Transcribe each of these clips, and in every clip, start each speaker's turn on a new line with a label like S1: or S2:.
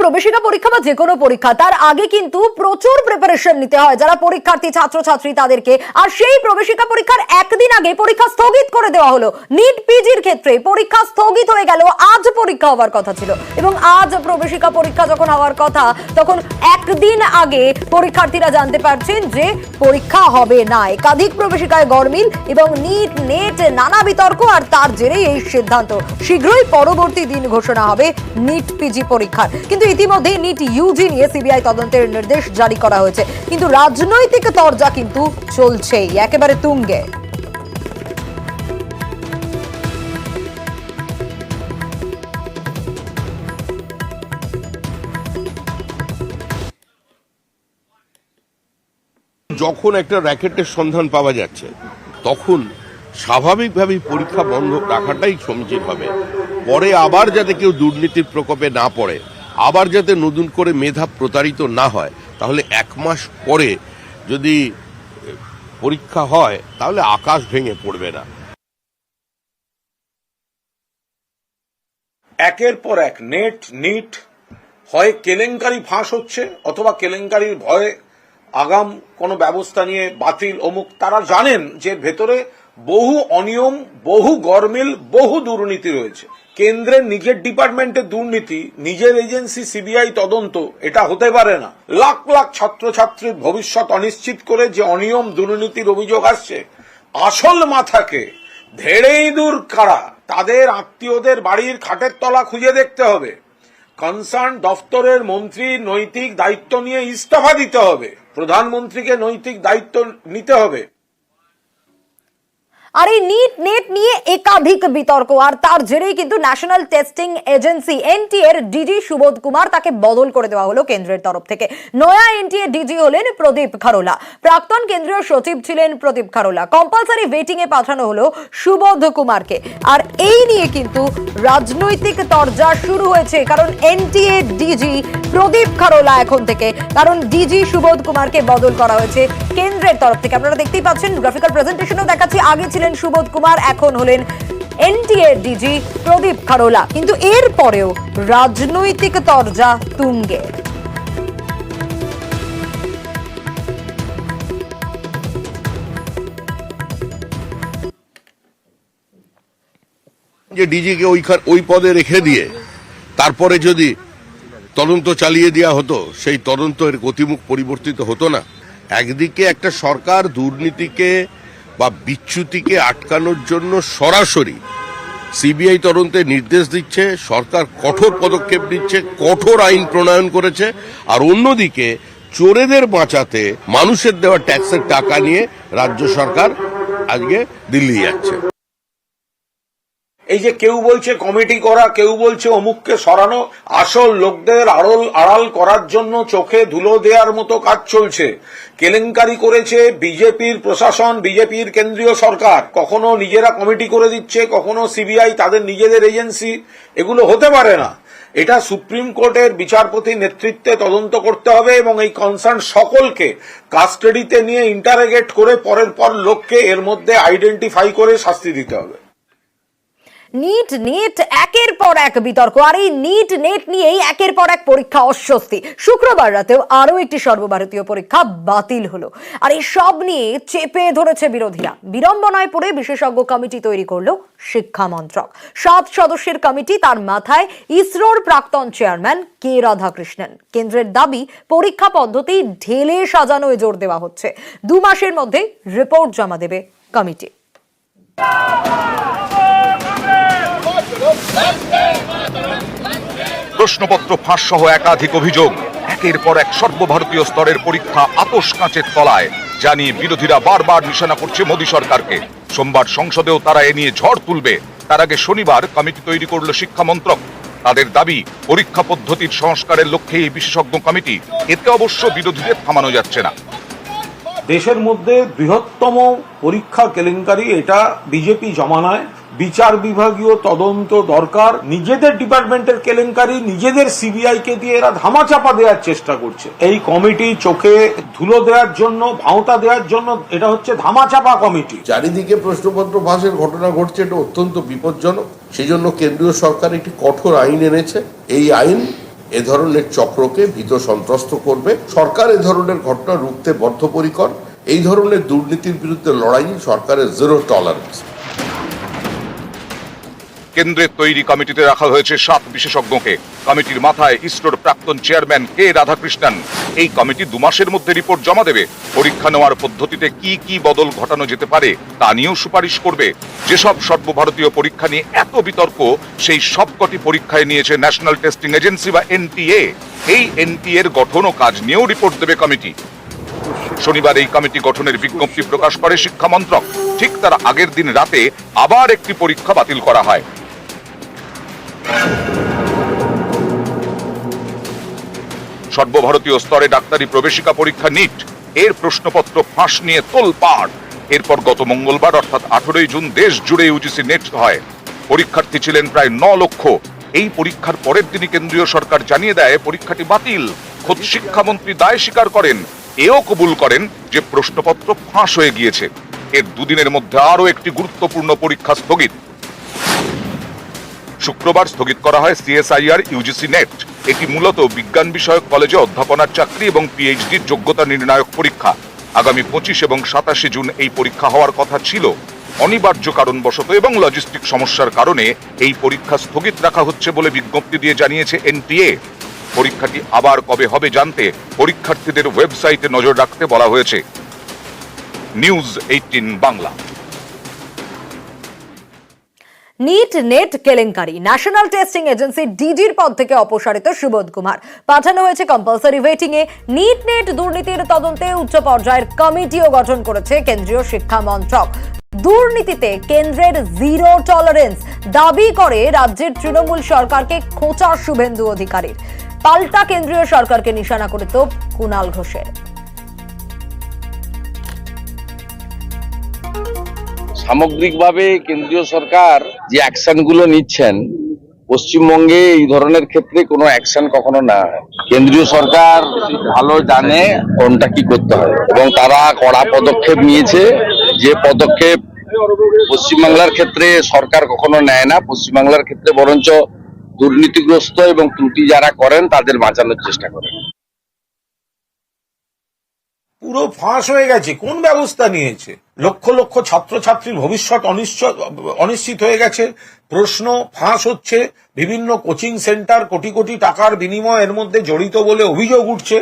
S1: প্রবেশিকা পরীক্ষা বা যে কোনো পরীক্ষা, তার আগে কিন্তু প্রচুর প্রিপারেশন নিতে হয়। যারা পরীক্ষার্থী, ছাত্রছাত্রী তাদেরকে। আর সেই প্রবেশিকা পরীক্ষার একদিন আগে পরীক্ষা স্থগিত করে দেওয়া হলো। নিট পিজির ক্ষেত্রে পরীক্ষা স্থগিত হয়ে গেল। আজ পরীক্ষা হওয়ার কথা ছিল। এবং আজ প্রবেশিকা পরীক্ষা যখন হওয়ার কথা, তখন একদিন আগে পরীক্ষার্থীরা জানতে পারছেন যে পরীক্ষা হবে না। একাধিক প্রবেশিকায় গরমিল এবং নিট নেট নানা বিতর্ক আর তার জেরেই এই সিদ্ধান্ত। শীঘ্রই পরবর্তী দিন ঘোষণা হবে নিট পিজি পরীক্ষার। কিন্তু ইতিমধ্যে নিট ইউজি নিয়ে সিবিআই তদন্তের নির্দেশ জারি করা হয়েছে। কিন্তু রাজনৈতিক তরজা কিন্তু চলছেই, একেবারে তুঙ্গে।
S2: যখন একটা র্যাকেটের সন্ধান পাওয়া যাচ্ছে, তখন স্বাভাবিকভাবেই পরীক্ষা বন্ধ রাখাটাই সমীচীন হবে। পরে আবার যাতে কেউ দুর্নীতির প্রকোপে না পড়ে আবার যাতে নতুন করে মেধা প্রতারিত না হয়, তাহলে এক মাস পরে যদি পরীক্ষা হয়, তাহলে আকাশ ভেঙে পড়বে না।
S3: একের পর এক নেট, নিট, হয় কেলেঙ্কারি ফাঁস হচ্ছে, অথবা কেলেঙ্কারির ভয়ে আগাম কোনো ব্যবস্থা নিয়ে বাতিল অমুক। তারা জানেন যে ভেতরে বহু অনিয়ম, বহু গরমিল, বহু দুর্নীতি রয়েছে। কেন্দ্রের নিজের ডিপার্টমেন্টের দুর্নীতি, নিজের এজেন্সি সিবিআই তদন্ত, এটা হতে পারে না। লাখ লাখ ছাত্রছাত্রীর ভবিষ্যৎ অনিশ্চিত করে যে অনিয়ম দুর্নীতির অভিযোগ আসছে, আসল মাথাকে ধেড়েই দূর কারা, তাদের আত্মীয়দের বাড়ির খাটের তলা খুঁজে দেখতে হবে। কনসার্ন দফতরের মন্ত্রী নৈতিক দায়িত্ব নিয়ে ইস্তফা দিতে হবে। প্রধানমন্ত্রীকে নৈতিক দায়িত্ব নিতে হবে।
S1: আর এই নিট নেট নিয়ে একাধিক বিতর্ক, আর তার জেরেই কিন্তু ন্যাশনাল টেস্টিং এজেন্সি এনটিএ এর ডিজি সুবোধ কুমার তাকে বদল করে দেওয়া হলো কেন্দ্রের তরফ থেকে। নয়া এনটিএ ডিজি হলেন প্রদীপ খারোলা। প্রাক্তন কেন্দ্রীয় সচিব ছিলেন প্রদীপ খারোলা। কম্পালসারি ওয়েটিং এ পাঠানো হলো সুবোধ কুমারকে। আর এই নিয়ে কিন্তু রাজনৈতিক তরজা শুরু হয়েছে, কারণ এনটিএ ডিজি প্রদীপ খারোলা এখন থেকে। কারণ ডিজি সুবোধ কুমারকে বদল করা হয়েছে কেন্দ্রের তরফ থেকে আপনারা দেখতেই পাচ্ছেন গ্রাফিক্যাল প্রেজেন্টেশনও দেখাচ্ছি। আগে ছিলেন সুবোধ কুমার, এখন হলেন এনটিএ ডিজি প্রদীপ খারোলা। কিন্তু এর পরেও রাজনৈতিক তরজা তুঙ্গে।
S2: যে ডিজিকে ওইখান ওই পদে রেখে দিয়ে তারপরে যদি তদন্ত চালিয়ে দেওয়া হতো, সেই তদন্তের গতিমুখ পরিবর্তিত হতো না। একদিকে একটা সরকার দুর্নীতিকে বা বিচ্যুতিকে আটকানোর জন্য সরাসরি সিবিআই তদন্তের নির্দেশ দিচ্ছে, সরকার কঠোর পদক্ষেপ নিচ্ছে, কঠোর আইন প্রণয়ন করেছে, আর অন্যদিকে চোরেদের বাঁচাতে মানুষের দেওয়া ট্যাক্সের টাকা নিয়ে রাজ্য সরকার আজকে দিল্লি যাচ্ছে।
S3: এই যে কেউ বলছে কমিটি করা, কেউ বলছে অমুককে সরানো, আসল লোকদের আড়ল, আড়াল করার জন্য চোখে ধুলো দেওয়ার মতো কাজ চলছে। কেলেঙ্কারি করেছে বিজেপির প্রশাসন, বিজেপির কেন্দ্রীয় সরকার। কখনো নিজেরা কমিটি করে দিচ্ছে, কখনো সিবিআই তাদের নিজেদের এজেন্সি। এগুলো হতে পারে না। এটা সুপ্রিম কোর্টের বিচারপতি নেতৃত্বে তদন্ত করতে হবে এবং এই কনসার্ন সকলকে কাস্টাডিতে নিয়ে ইন্টারোগেট করে পরের পর লোককে এর মধ্যে আইডেন্টিফাই করে শাস্তি দিতে হবে।
S1: নিট নেট, একের পর এক বিতর্ক। আর এই নিট নেট নিয়েই একের পর এক পরীক্ষা অস্বস্তি। শুক্রবার রাতেও আরও একটি সর্বভারতীয় পরীক্ষা বাতিল হলো। আর এই সব নিয়ে চেপে ধরেছে বিরোধীরা। বিড়ম্বনায় পড়ে বিশেষজ্ঞ কমিটি তৈরি করল শিক্ষা মন্ত্রক। সাত সদস্যের কমিটি তার মাথায় ইসরোর প্রাক্তন চেয়ারম্যান কে রাধাকৃষ্ণন। কেন্দ্রের দাবি, পরীক্ষা পদ্ধতি ঢেলে সাজানোয় জোর দেওয়া হচ্ছে। দু মাসের মধ্যে রিপোর্ট জমা দেবে কমিটি।
S4: প্রশ্নপত্র ফাঁস সহ একাধিক অভিযোগ। একের পর এক সর্বভারতীয় স্তরের পরীক্ষা আপোষ কাঁচের তলায়। জানিয়ে বিরোধীরা বারবার নিশানা করছে মোদী সরকারকে। সোমবার সংসদেও তারা এ নিয়ে ঝড় তুলবে। তার আগে শনিবার কমিটি তৈরি করল শিক্ষা মন্ত্রক। তাদের দাবি, পরীক্ষা পদ্ধতির সংস্কারের লক্ষ্যে এই বিশেষজ্ঞ কমিটি। এতে অবশ্য বিরোধীদের থামানো যাচ্ছে না।
S3: দেশের মধ্যে বৃহত্তম পরীক্ষা কেলেঙ্কারি, এটা বিজেপি জমানায় বিচার বিভাগীয় তদন্ত দরকার। নিজেদের ডিপার্টমেন্টের কেলেঙ্কারি, নিজেদের সিবিআই কে দিয়ে এরা ধামাচাপা দেওয়ার চেষ্টা করছে। এই কমিটি চোখে ধুলো দেওয়ার জন্য, ভাঁওতা দেওয়ার জন্য এটা হচ্ছে ধামাচাপা কমিটি।
S5: চারিদিকে প্রশ্নপত্র ফাঁসের ঘটনা ঘটছে, এটা অত্যন্ত বিপজ্জনক। সেই জন্য কেন্দ্রীয় সরকার একটি কঠোর আইন এনেছে। এই আইন এ ধরনের চক্রকে ভীত সন্ত্রস্ত করবে। সরকার এ ধরনের ঘটনা রুখতে বদ্ধপরিকর। এই ধরনের দুর্নীতির বিরুদ্ধে লড়াই সরকারের জিরো টলারেন্স
S4: কেন্দ্রের তৈরি কমিটিতে রাখা হয়েছে সাত বিশেষজ্ঞকে। কমিটির মাথায় ইসরোর প্রাক্তন চেয়ারম্যান কে রাধাকৃষ্ণন। এই কমিটি দু মাসের মধ্যে রিপোর্ট জমা দেবে। পরীক্ষা নেওয়ার পদ্ধতিতে কি কি বদল ঘটানো যেতে পারে, তা নিয়েও সুপারিশ করবে। যেসব সর্বভারতীয় পরীক্ষা নিয়ে এত বিতর্ক, সেই সবকটি পরীক্ষায় নিয়েছে ন্যাশনাল টেস্টিং এজেন্সি বা এনটিএ। এই এনটিএ এর গঠন ও কাজ নিয়েও রিপোর্ট দেবে কমিটি। শনিবার এই কমিটি গঠনের বিজ্ঞপ্তি প্রকাশ করে শিক্ষা মন্ত্রক। ঠিক তার আগের দিন রাতে আবার একটি পরীক্ষা বাতিল করা হয়। সর্বভারতীয় স্তরে ডাক্তারি প্রবেশিকা পরীক্ষা নিট। এর প্রশ্নপত্র ফাঁস নিয়ে তোলপাড়। এরপর গত মঙ্গলবার, অর্থাৎ আঠেরোই জুন, দেশ জুড়ে ইউজিসি নেট হয়। পরীক্ষার্থী ছিলেন প্রায় ন লক্ষ। এই পরীক্ষার পরের দিনই কেন্দ্রীয় সরকার জানিয়ে দেয়, পরীক্ষাটি বাতিল। খোদ শিক্ষামন্ত্রী দায় স্বীকার করেন। এও কবুল করেন যে প্রশ্নপত্র ফাঁস হয়ে গিয়েছে। এর দুদিনের মধ্যে আরও একটি গুরুত্বপূর্ণ পরীক্ষা স্থগিত। শুক্রবার স্থগিত করা হয় সিএসআইআর, ইউজিসি নেট। এটি মূলত বিজ্ঞান বিষয়ক কলেজে অধ্যাপনার চাকরি এবং পিএইচডির যোগ্যতা নির্ণায়ক পরীক্ষা। আগামী পঁচিশ এবং সাতাশে জুন এই পরীক্ষা হওয়ার কথা ছিল। অনিবার্য কারণবশত এবং লজিস্টিক সমস্যার কারণে এই পরীক্ষা স্থগিত রাখা হচ্ছে বলে বিজ্ঞপ্তি দিয়ে জানিয়েছে এনটিএ। পরীক্ষাটি আবার কবে হবে জানতে পরীক্ষার্থীদের ওয়েবসাইটে নজর রাখতে বলা হয়েছে। News eighteen Bangla.
S1: NEET NET কেলেঙ্কারি ন্যাশনাল টেস্টিং এজেন্সি ডিজির পদ থেকে অপসারিত সুবোধ কুমার। পাঠানো হয়েছে কম্পালসারি ওয়েটিং এ। নিট নেট দুর্নীতির তদন্তে উচ্চ পর্যায়ের কমিটিও গঠন করেছে কেন্দ্রীয় শিক্ষা মন্ত্রক। দুর্নীতিতে কেন্দ্রের জিরো টলারেন্স দাবি করে রাজ্যের তৃণমূল সরকারকে খোঁচা শুভেন্দু অধিকারীর। পাল্টা কেন্দ্রীয় সরকারকে নিশানা করে তোপ কুণাল ঘোষের।
S6: সামগ্রিকভাবে কেন্দ্রীয় সরকার যে অ্যাকশনগুলো নিচ্ছেন, পশ্চিমবঙ্গে এই ধরনের ক্ষেত্রে কোনো অ্যাকশন কখনো না কেন্দ্রীয় সরকার ভালো জানে কোনটা কি করতে হয় এবং তারা কড়া পদক্ষেপ নিয়েছে যে পদক্ষেপ পশ্চিমবাংলার ক্ষেত্রে সরকার কখনো নেয় না, পশ্চিমবাংলার ক্ষেত্রে বরঞ্চ দুর্নীতিগ্রস্ত এবং ত্রুটি যারা করেন তাদের বাঁচানোর চেষ্টা করেন।
S3: পুরো ফাঁস হয়ে গেছে, কোন ব্যবস্থা নিয়েছে? লক্ষ লক্ষ ছাত্রছাত্রীর ভবিষ্যৎ অনিশ্চয়, অনিশ্চিত হয়ে গেছে। প্রশ্ন ফাঁস হচ্ছে। বিভিন্ন কোচিং সেন্টার কোটি কোটি টাকার বিনিময় এর মধ্যে জড়িত বলে অভিযোগ উঠছে।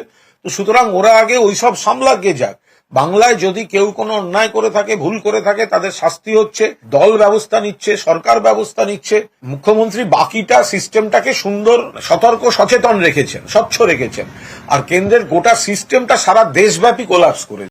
S3: তো সুতরাং ওরা আগে ওইসব সামলাকে যাক। বাংলায় যদি কেউ কোনো অন্যায় করে থাকে, ভুল করে থাকে, তাদের শাস্তি হচ্ছে। দল ব্যবস্থা নিচ্ছে, সরকার ব্যবস্থা নিচ্ছে। মুখ্যমন্ত্রী বাকিটা সিস্টেমটাকে সুন্দর, সতর্ক, সচেতন রেখেছেন, স্বচ্ছ রেখেছেন। আর কেন্দ্রের গোটা সিস্টেমটা সারা দেশব্যাপী কোলাপস করে